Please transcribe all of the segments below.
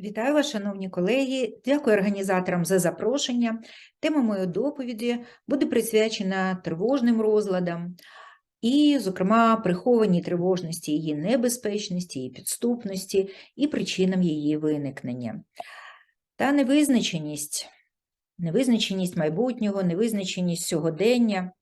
Вітаю вас, шановні колеги. Дякую організаторам за запрошення. Тема моєї доповіді буде присвячена тривожним розладам і, зокрема, прихованій тривожності, її небезпечності, її підступності і причинам її виникнення. Та невизначеність, невизначеність майбутнього, невизначеність сьогодення,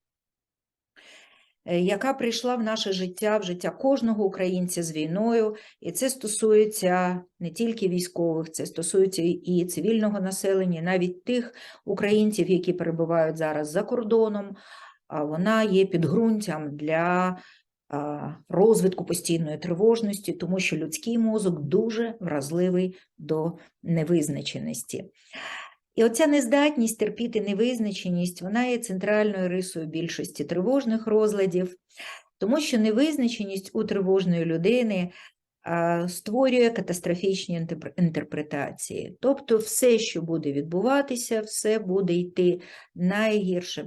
яка прийшла в наше життя, в життя кожного українця з війною, і це стосується не тільки військових, це стосується і цивільного населення, навіть тих українців, які перебувають зараз за кордоном, а вона є підґрунтям для розвитку постійної тривожності, тому що людський мозок дуже вразливий до невизначеності. І оця нездатність терпіти невизначеність, вона є центральною рисою більшості тривожних розладів, тому що невизначеність у тривожної людини створює катастрофічні інтерпретації. Тобто все, що буде відбуватися, все буде йти найгіршим,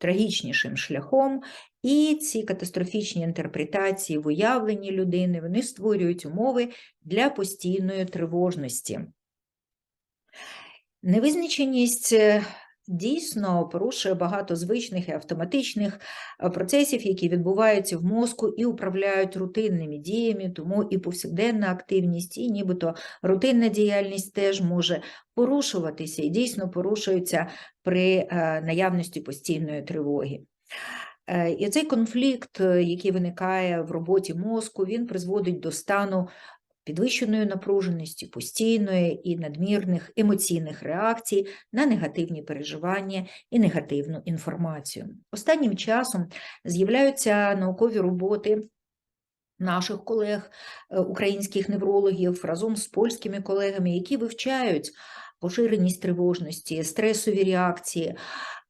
найтрагічнішим шляхом, і ці катастрофічні інтерпретації в уявленні людини, вони створюють умови для постійної тривожності. Невизначеність е, дійсно порушує багато звичних і автоматичних е, процесів, які відбуваються в мозку і управляють рутинними діями, тому і повсякденна активність, і нібито рутинна діяльність теж може порушуватися і дійсно порушується при е, наявності постійної тривоги. Е, І цей конфлікт, е, який виникає в роботі мозку, він призводить до стану підвищеної напруженості, постійної і надмірних емоційних реакцій на негативні переживання і негативну інформацію. Останнім часом з'являються наукові роботи наших колег, е, українських неврологів, разом з польськими колегами, які вивчають поширеність тривожності, стресові реакції,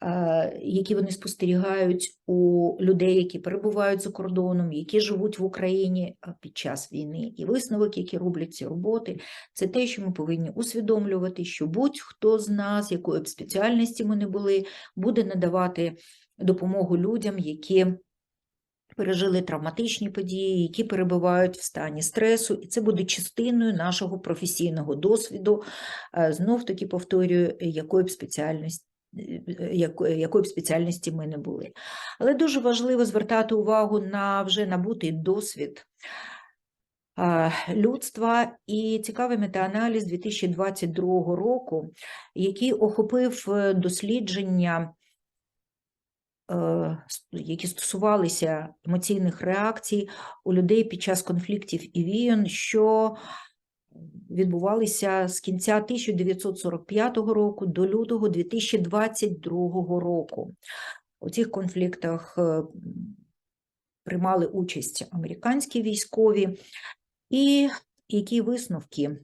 е, які вони спостерігають у людей, які перебувають за кордоном, які живуть в Україні е, під час війни. І висновок, які роблять ці роботи, це те, що ми повинні усвідомлювати, що будь-хто з нас, якої б спеціальності ми не були, буде надавати допомогу людям, які пережили травматичні події, які перебувають в стані стресу, і це буде частиною нашого професійного досвіду. Знов таки повторюю, якої б спеціальності. Якої, якої б спеціальності ми не були. Але дуже важливо звертати увагу на вже набутий досвід людства і цікавий метааналіз 2022 року, який охопив е, дослідження е, які стосувалися емоційних реакцій у людей під час конфліктів і війн, що відбувалися з кінця 1945 року до лютого 2022 року. У цих конфліктах е, приймали участь американські військові, і які висновки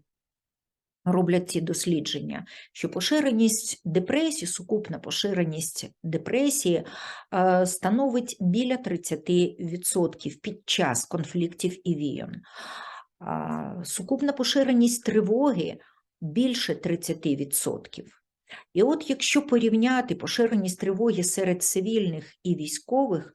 роблять ці дослідження, що поширеність депресії, сукупна поширеність депресії е, становить біля 30% під час конфліктів і війн. Сукупна поширеність тривоги більше 30%. І от якщо порівняти поширеність тривоги серед цивільних і військових,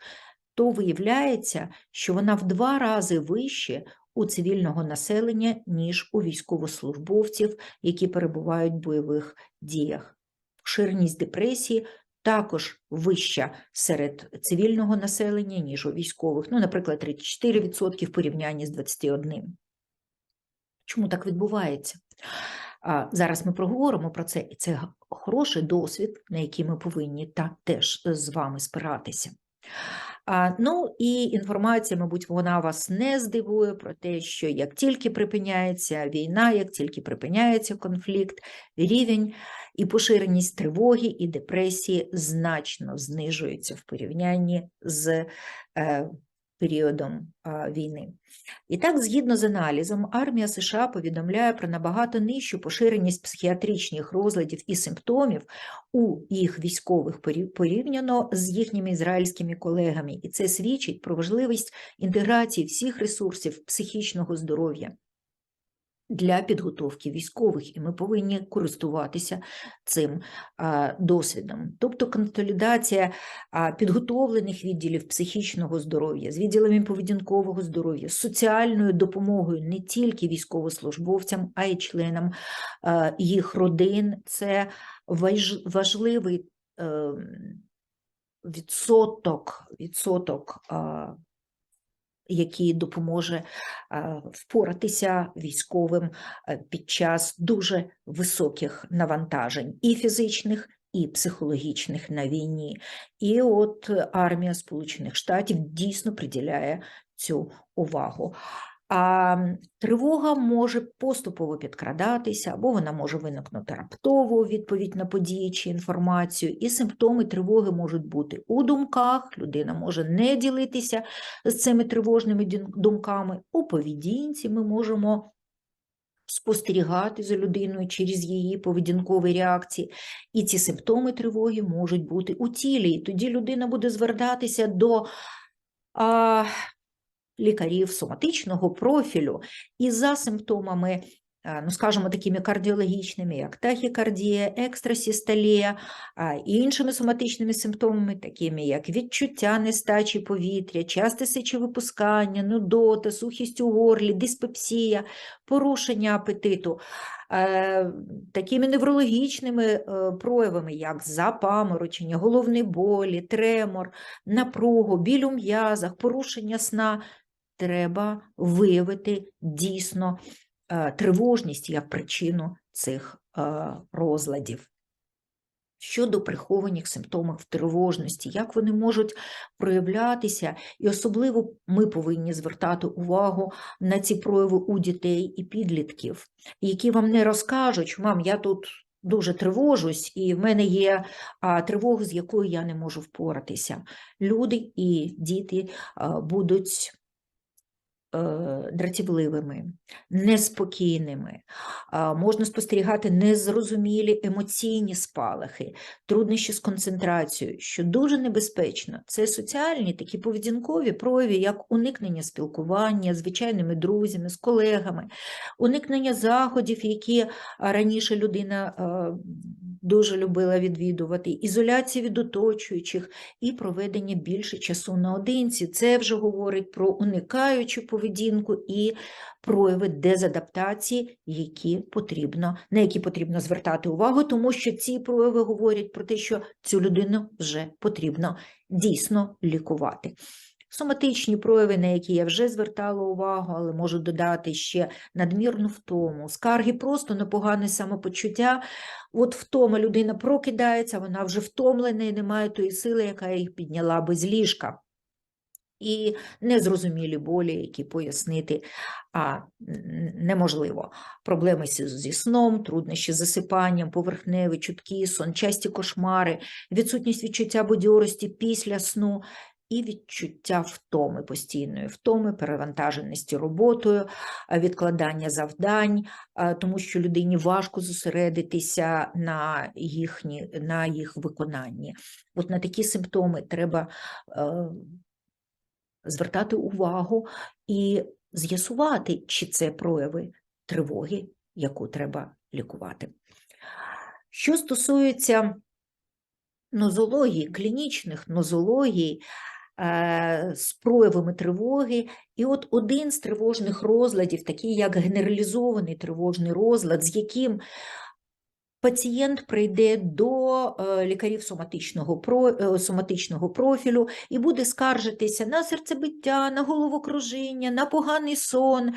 то виявляється, що вона в два рази вище у цивільного населення, ніж у військовослужбовців, які перебувають в бойових діях. Поширеність депресії також вища серед цивільного населення, ніж у військових. Ну, наприклад, 34% в порівнянні з 21%. Чому так відбувається? Зараз ми проговоримо про це, і це хороший досвід, на який ми повинні та теж з вами спиратися. Ну і інформація, мабуть, вона вас не здивує про те, що як тільки припиняється війна, як тільки припиняється конфлікт, рівень і поширеність тривоги і депресії значно знижується в порівнянні з е, періодом війни. І так, згідно з аналізом, армія США повідомляє про набагато нижчу поширеність психіатричних розладів і симптомів у їх військових порів- порівняно з їхніми ізраїльськими колегами, і це свідчить про важливість інтеграції всіх ресурсів психічного здоров'я для підготовки військових, і ми повинні користуватися цим досвідом. Тобто консолідація підготовлених відділів психічного здоров'я з відділами поведінкового здоров'я, з соціальною допомогою не тільки військовослужбовцям, а й членам їх родин. Це важ- важливий ем, відсоток, відсоток який допоможе впоратися військовим під час дуже високих навантажень і фізичних, і психологічних на війні. І от е, армія Сполучених Штатів дійсно приділяє цю увагу. А тривога може поступово підкрадатися, або вона може виникнути раптово відповідь на події чи інформацію, і симптоми тривоги можуть бути у думках, людина може не ділитися з цими тривожними думками. У поведінці ми можемо спостерігати за людиною через її поведінкові реакції, і ці симптоми тривоги можуть бути у тілі. І тоді людина буде звертатися до а, лікарів соматичного профілю, і за симптомами, ну скажімо, такими кардіологічними, як тахікардія, екстрасістолія, і іншими соматичними симптомами, такими як відчуття нестачі повітря, часте сечовипускання, нудота, сухість у горлі, диспепсія, порушення апетиту. Е, Такими неврологічними е, проявами, як запаморочення, головні болі, тремор, напругу, біль у м'язах, порушення сна, треба виявити дійсно е, тривожність як причину цих е, розладів. Щодо прихованих симптомів тривожності, як вони можуть проявлятися, і особливо ми повинні звертати увагу на ці прояви у дітей і підлітків, які вам не розкажуть, мам, я тут дуже тривожусь, і в мене є тривога, з якою я не можу впоратися. Люди і діти будуть е, дратівливими, неспокійними, можна спостерігати незрозумілі емоційні спалахи, труднощі з концентрацією, що дуже небезпечно. Це соціальні такі поведінкові прояви, як уникнення спілкування з звичайними друзями, з колегами, уникнення заходів, які раніше людина е, дуже любила відвідувати, ізоляція від оточуючих і проведення більше часу наодинці. Це вже говорить про уникаючу поведінку і прояви дезадаптації, які потрібно, на які потрібно звертати увагу, тому що ці прояви говорять про те, що цю людину вже потрібно дійсно лікувати. Соматичні прояви, на які я вже звертала увагу, але можу додати ще надмірну втому, скарги просто на погане самопочуття. От втома людина прокидається, вона вже втомлена і не має тої сили, яка їх підняла би з ліжка. І незрозумілі болі, які пояснити а, неможливо. Проблеми зі сном, труднощі з засипанням, поверхневі, чуткі сон, часті кошмари, відсутність відчуття бадьорості після сну і відчуття втоми, постійної втоми, перевантаженості роботою, відкладання завдань, тому що людині важко зосередитися на, їхні, на їх виконанні. От на такі симптоми треба е, звертати увагу і з'ясувати, чи це прояви тривоги, яку треба лікувати. Що стосується нозології, клінічних нозологій е, з проявами тривоги, і от один з тривожних розладів, такий як генералізований тривожний розлад, з яким пацієнт прийде до е, лікарів соматичного, е, соматичного профілю і буде скаржитися на серцебиття, на головокружіння, на поганий сон,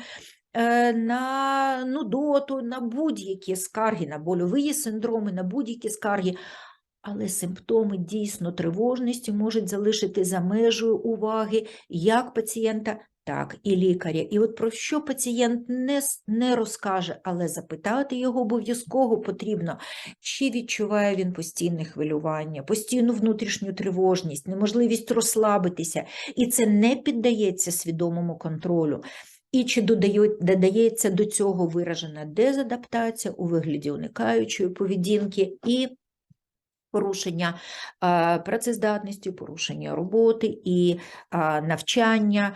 е, на нудоту, на будь-які скарги, на больові синдроми, на будь-які скарги. Але симптоми дійсно тривожності можуть залишити за межею уваги як пацієнта, так і лікаря. І от про що пацієнт не, не розкаже, але запитати його обов'язково потрібно, чи відчуває він постійне хвилювання, постійну внутрішню тривожність, неможливість розслабитися, і це не піддається свідомому контролю. І чи додається до цього виражена дезадаптація у вигляді уникаючої поведінки і порушення працездатності, порушення роботи і навчання.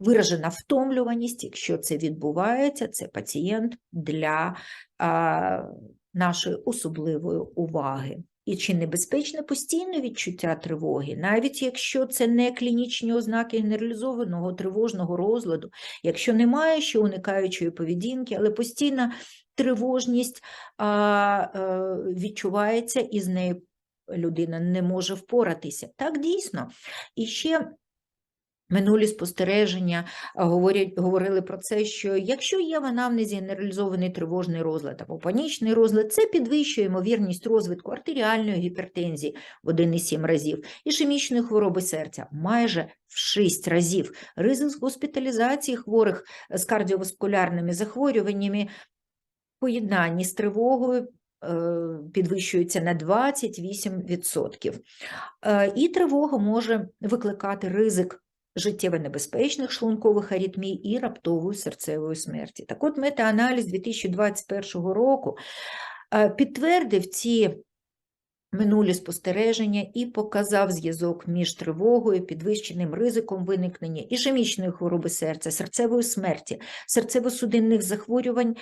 Виражена втомлюваність. Якщо це відбувається, це пацієнт для а, нашої особливої уваги. І чи небезпечне постійне відчуття тривоги, навіть якщо це не клінічні ознаки генералізованого тривожного розладу, якщо немає ще уникаючої поведінки, але постійна тривожність а, е, відчувається і з нею людина не може впоратися. Так дійсно. І ще Минулі спостереження говорять, говорили про це, що якщо є в анамнезі генералізований тривожний розлад або панічний розлад, це підвищує ймовірність розвитку артеріальної гіпертензії в 1,7 разів, ішемічної хвороби серця майже в 6 разів, ризик госпіталізації хворих з кардіоваскулярними захворюваннями, поєднанні з тривогою е, підвищується на 28%. Е, І тривога може викликати ризик життєво небезпечних шлункових аритмій і раптової серцевої смерті. Так от метааналіз 2021 року е, підтвердив ці минулі спостереження і показав зв'язок між тривогою, підвищеним ризиком виникнення ішемічної хвороби серця, серцевої смерті, серцево-судинних захворювань,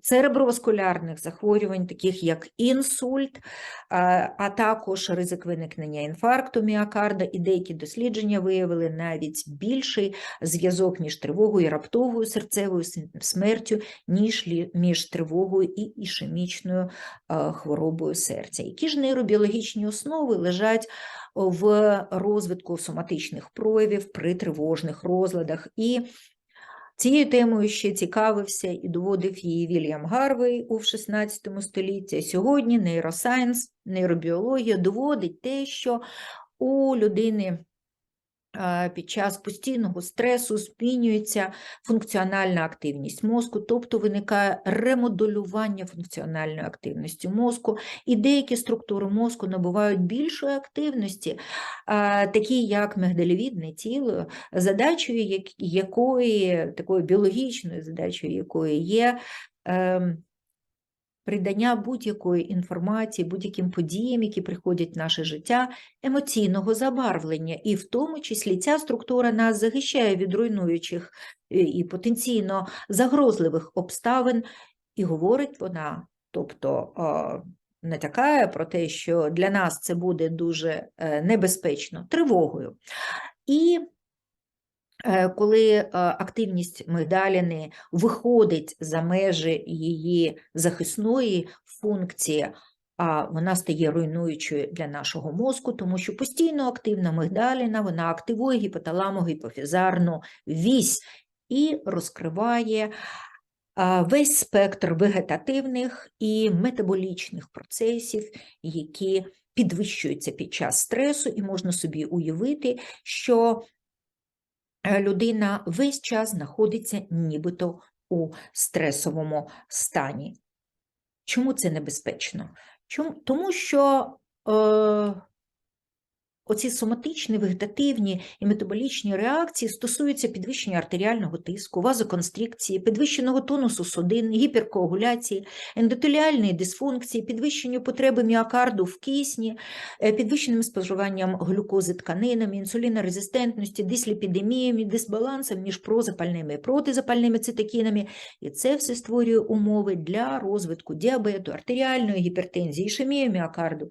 цереброваскулярних захворювань, таких як інсульт, а, також ризик виникнення інфаркту міокарда, і деякі дослідження виявили навіть більший зв'язок між тривогою і раптовою серцевою смертю, ніж між тривогою і ішемічною хворобою серця. Які ж нейробіологічні основи лежать в розвитку соматичних проявів при тривожних розладах? І цією темою ще цікавився і доводив її Вільям Гарвей у XVI столітті. Сьогодні нейросайенс, нейробіологія доводить те, що у людини під час постійного стресу змінюється функціональна активність мозку, тобто виникає ремоделювання функціональної активності мозку, і деякі структури мозку набувають більшої активності, такі як мигдалевідне тіло, задачею якої, такою біологічною задачею якої є. Придання будь-якої інформації, будь-яким подіям, які приходять в наше життя, емоційного забарвлення, і в тому числі ця структура нас захищає від руйнуючих е, і потенційно загрозливих обставин, і говорить вона, тобто натякає про те, що для нас це буде дуже е, небезпечно, тривогою. І коли е, активність мигдаліни виходить за межі її захисної функції, а вона стає руйнуючою для нашого мозку, тому що постійно активна мигдаліна, вона активує гіпоталамо-гіпофізарну вісь і розкриває весь спектр вегетативних і метаболічних процесів, які підвищуються під час стресу, і можна собі уявити, що е, людина весь час знаходиться нібито у стресовому стані. Чому це небезпечно? Чому? Тому що е, оці соматичні, вегетативні і метаболічні реакції стосуються підвищення артеріального тиску, вазоконстрикції, підвищеного тонусу судин, гіперкоагуляції, ендотеліальної дисфункції, підвищення потреби міокарду в кисні, е, підвищеним споживанням глюкози тканинами, інсулінорезистентності, дисліпідеміями, дисбалансом між прозапальними і протизапальними цитокінами. І це все створює умови для розвитку діабету, артеріальної гіпертензії, ішемії міокарду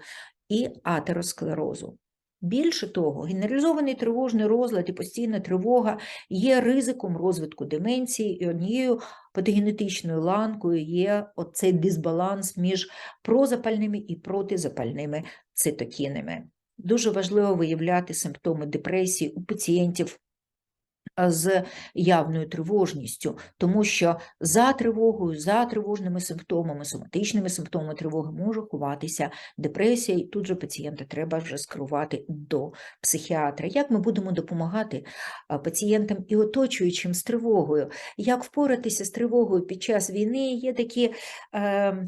і атеросклерозу. Більше того, генералізований тривожний розлад і постійна тривога є ризиком розвитку деменції, і однією патогенетичною ланкою є оцей дисбаланс між прозапальними і протизапальними цитокінами. Дуже важливо виявляти симптоми депресії у пацієнтів з явною тривожністю, тому що за тривогою, за тривожними симптомами, соматичними симптомами тривоги може ховатися депресія, і тут же пацієнта треба вже скерувати до психіатра. Як ми будемо допомагати пацієнтам і оточуючим з тривогою? Як впоратися з тривогою під час війни? Є такі е,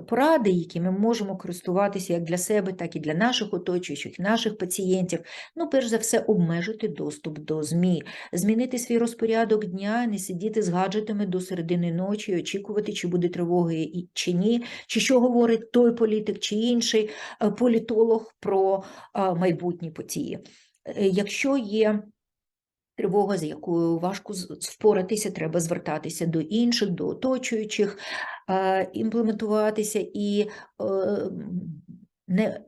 поради, якими ми можемо користуватися як для себе, так і для наших оточуючих, наших пацієнтів. Ну, перш за все, обмежити доступ до ЗМІ, змінити свій розпорядок дня, не сидіти з гаджетами до середини ночі, очікувати, чи буде тривога і- чи ні, чи що говорить той політик чи інший е, політолог про е, майбутні події. Е, Якщо є Тривога, з якою важко впоратися, треба звертатися до інших, до оточуючих, е, імплементуватися і е, не,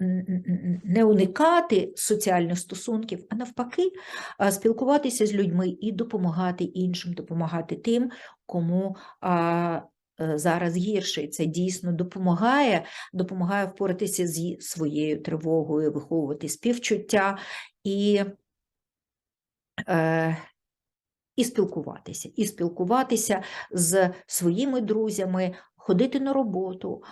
не уникати соціальних стосунків, а навпаки, е, спілкуватися з людьми і допомагати іншим, допомагати тим, кому е, зараз гірше. І це дійсно допомагає, допомагає впоратися зі своєю тривогою, виховувати співчуття і е, і спілкуватися, і спілкуватися з своїми друзями, ходити на роботу,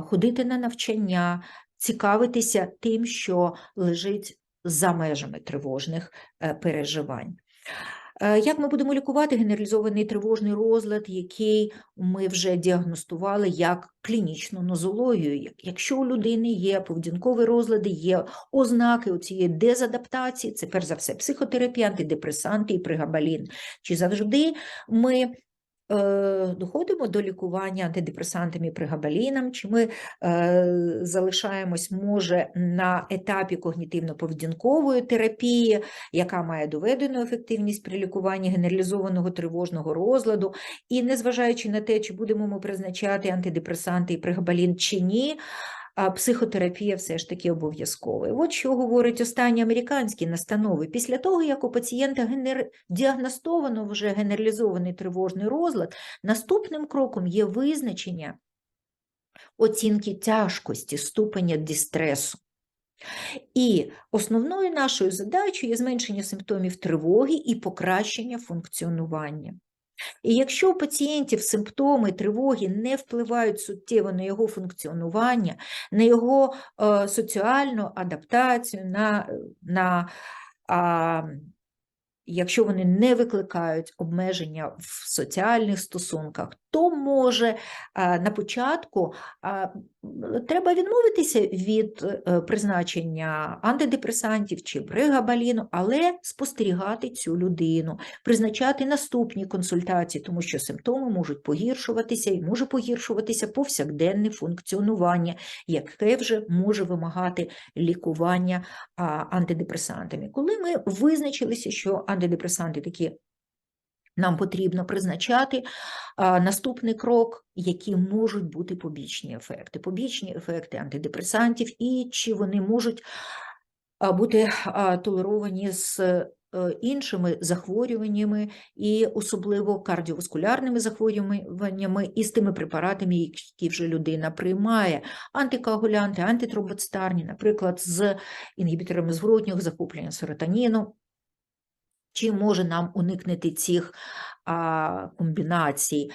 ходити на навчання, цікавитися тим, що лежить за межами тривожних е, переживань. Е, Як ми будемо лікувати генералізований тривожний розлад, який ми вже діагностували як клінічну нозологію? Якщо у людини є поведінкові розлади, є ознаки цієї дезадаптації, це перш за все психотерапія, антидепресанти і пригабалін. Чи завжди ми доходимо до лікування антидепресантами і пригабаліном, чи ми е, залишаємось, може, на етапі когнітивно-поведінкової терапії, яка має доведену ефективність при лікуванні генералізованого тривожного розладу, і незважаючи на те, чи будемо ми призначати антидепресанти і пригабалін чи ні, психотерапія все ж таки обов'язкова. От що говорять останні американські настанови. Після того, як у пацієнта генер... діагностовано вже генералізований тривожний розлад, наступним кроком є визначення оцінки тяжкості ступеня дистресу. І основною нашою задачею є зменшення симптомів тривоги і покращення функціонування. І якщо у пацієнтів симптоми тривоги не впливають суттєво на його функціонування, на його е, соціальну адаптацію, на, на а, якщо вони не викликають обмеження в соціальних стосунках, то може на початку треба відмовитися від е, призначення антидепресантів чи пригабаліну, але спостерігати цю людину, призначати наступні консультації, тому що симптоми можуть погіршуватися і може погіршуватися повсякденне функціонування, яке вже може вимагати лікування антидепресантами. Коли ми визначилися, що антидепресанти такі нам потрібно призначати наступний крок, які можуть бути побічні ефекти. Побічні ефекти антидепресантів і чи вони можуть бути толеровані з е, іншими захворюваннями, і особливо кардіоваскулярними захворюваннями, і з тими препаратами, які вже людина приймає, антикоагулянти, антитромбоцитарні, наприклад, з інгібіторами зворотнього захоплення серотоніну. Чи може нам уникнути цих а, комбінацій?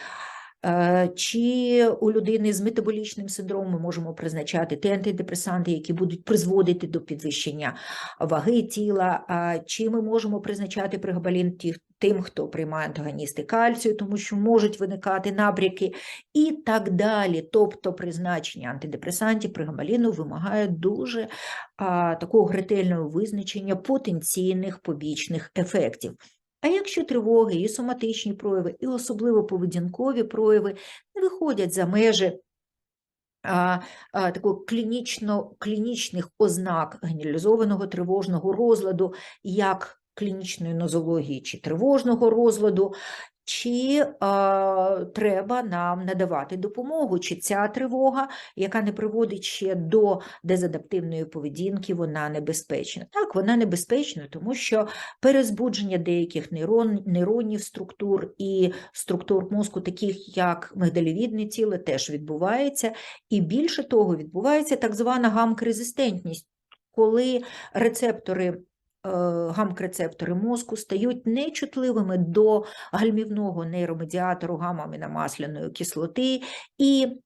Е, Чи у людини з метаболічним синдромом ми можемо призначати ті антидепресанти, які будуть призводити до підвищення ваги тіла, чи ми можемо призначати пригабалін тим, хто приймає антагоністи кальцію, тому що можуть виникати набряки і так далі. Тобто призначення антидепресантів пригабаліну вимагає дуже а, такого ретельного визначення потенційних побічних ефектів. А якщо тривоги і соматичні прояви, і особливо поведінкові прояви не виходять за межі а, а, такого клінічно, клінічних ознак генералізованого тривожного розладу, як клінічної нозології чи тривожного розладу, чи а, треба нам надавати допомогу, чи ця тривога, яка не приводить ще до дезадаптивної поведінки, вона небезпечна. Так, вона небезпечна, тому що перезбудження деяких нейрон, нейронів структур і структур мозку, таких як мигдалівідне тіло, теж відбувається. І більше того, відбувається так звана гамк-резистентність, коли рецептори. Е, Гамк-рецептори мозку стають нечутливими до гальмівного нейромедіатору гамма-аміномасляної кислоти, і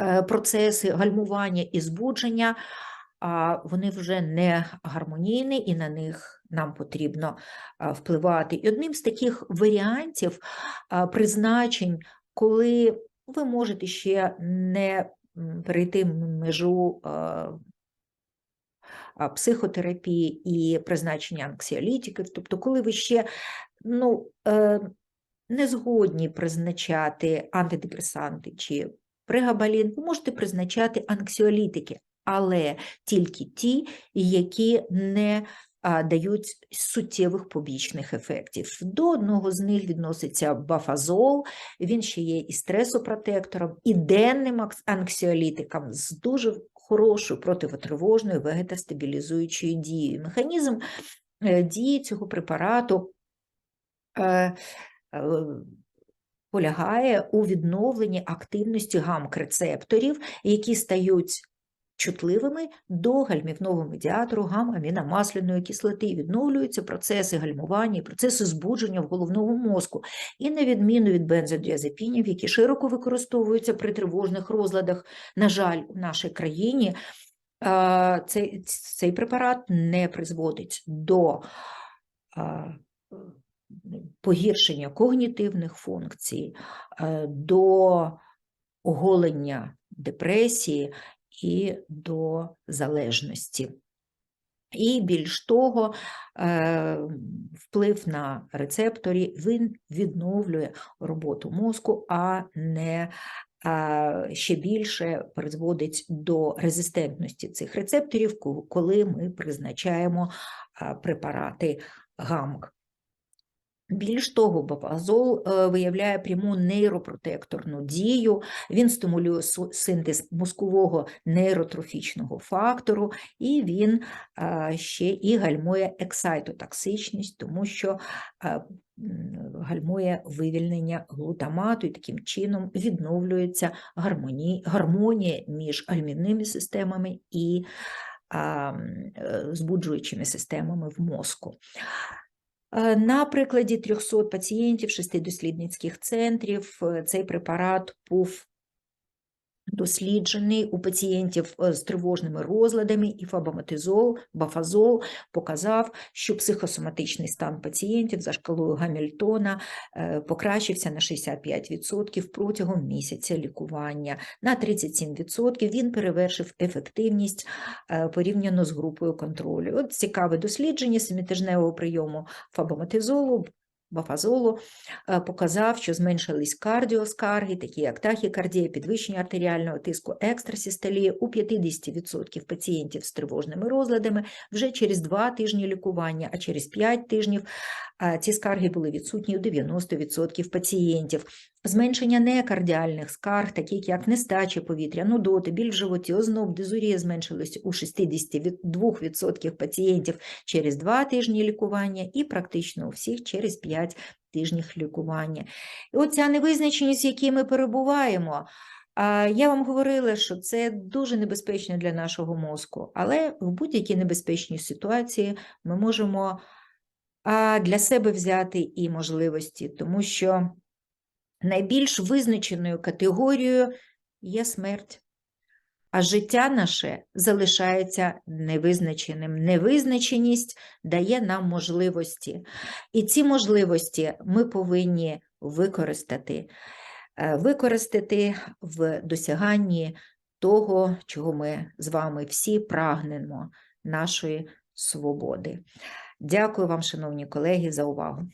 е, процеси гальмування і збудження вони вже не гармонійні, і на них нам потрібно впливати. І одним з таких варіантів призначень, коли ви можете ще не перейти межу психотерапії і призначення анксіолітиків, тобто, коли ви ще ну, е, не згодні призначати антидепресанти чи прегабалін, ви можете призначати анксіолітики, але тільки ті, які не дають суттєвих побічних ефектів. До одного з них відноситься бафазол, він ще є і стресопротектором, і денним анксіолітиком з дуже хорошою противотривожною вегетастабілізуючою дією. Механізм е, дії цього препарату е, е, полягає у відновленні активності гамк-рецепторів, які стають чутливими до гальмівного медіатору гамма-аміномасляної кислоти. Відновлюються процеси гальмування, процеси збудження в головному мозку. І на відміну від бензодіазепінів, які широко використовуються при тривожних розладах, на жаль, у нашій країні цей, цей препарат не призводить до погіршення когнітивних функцій, е, до оголення депресії і до залежності. І більш того, е, вплив на рецепторі він відновлює роботу мозку, а не ще більше призводить до резистентності цих рецепторів, коли ми призначаємо препарати ГАМК. Більш того, бапазол е, виявляє пряму нейропротекторну дію, він стимулює синтез мозкового нейротрофічного фактору, і він е, ще і гальмує ексайтотоксичність, тому що е, гальмує вивільнення глутамату, і таким чином відновлюється гармонія, між гальмівними системами і збуджуючими системами в мозку. Е, На прикладі 300 пацієнтів, шести дослідницьких центрів, е, цей препарат був досліджений у пацієнтів е, з тривожними розладами, і фабаматизол, бафазол показав, що психосоматичний стан пацієнтів за шкалою Гамільтона е, покращився на 65% протягом місяця лікування. На 37% він перевершив ефективність е, порівняно з групою контролю. От цікаве дослідження семитижневого прийому фабаматизолу, бафазолу е, показав, що зменшились кардіоскарги, такі як тахікардія, підвищення артеріального тиску, екстрасістолія у 50% пацієнтів з тривожними розладами вже через 2 тижні лікування, а через 5 тижнів ці скарги були відсутні у 90% пацієнтів. Зменшення некардіальних скарг, таких як нестача повітря, нудоти, біль в животі, озноб, дизурія зменшились у 62% пацієнтів через 2 тижні лікування і практично у всіх через 5 тижнів лікування. І оця невизначеність, в якій ми перебуваємо, я вам говорила, що це дуже небезпечно для нашого мозку, але в будь-якій небезпечній ситуації ми можемо для себе взяти і можливості, тому що найбільш визначеною категорією є смерть. А життя наше залишається невизначеним. Невизначеність дає нам можливості. І ці можливості ми повинні використати. Е, Використати в досяганні того, чого ми з вами всі прагнемо, нашої свободи. Дякую вам, шановні колеги, за увагу.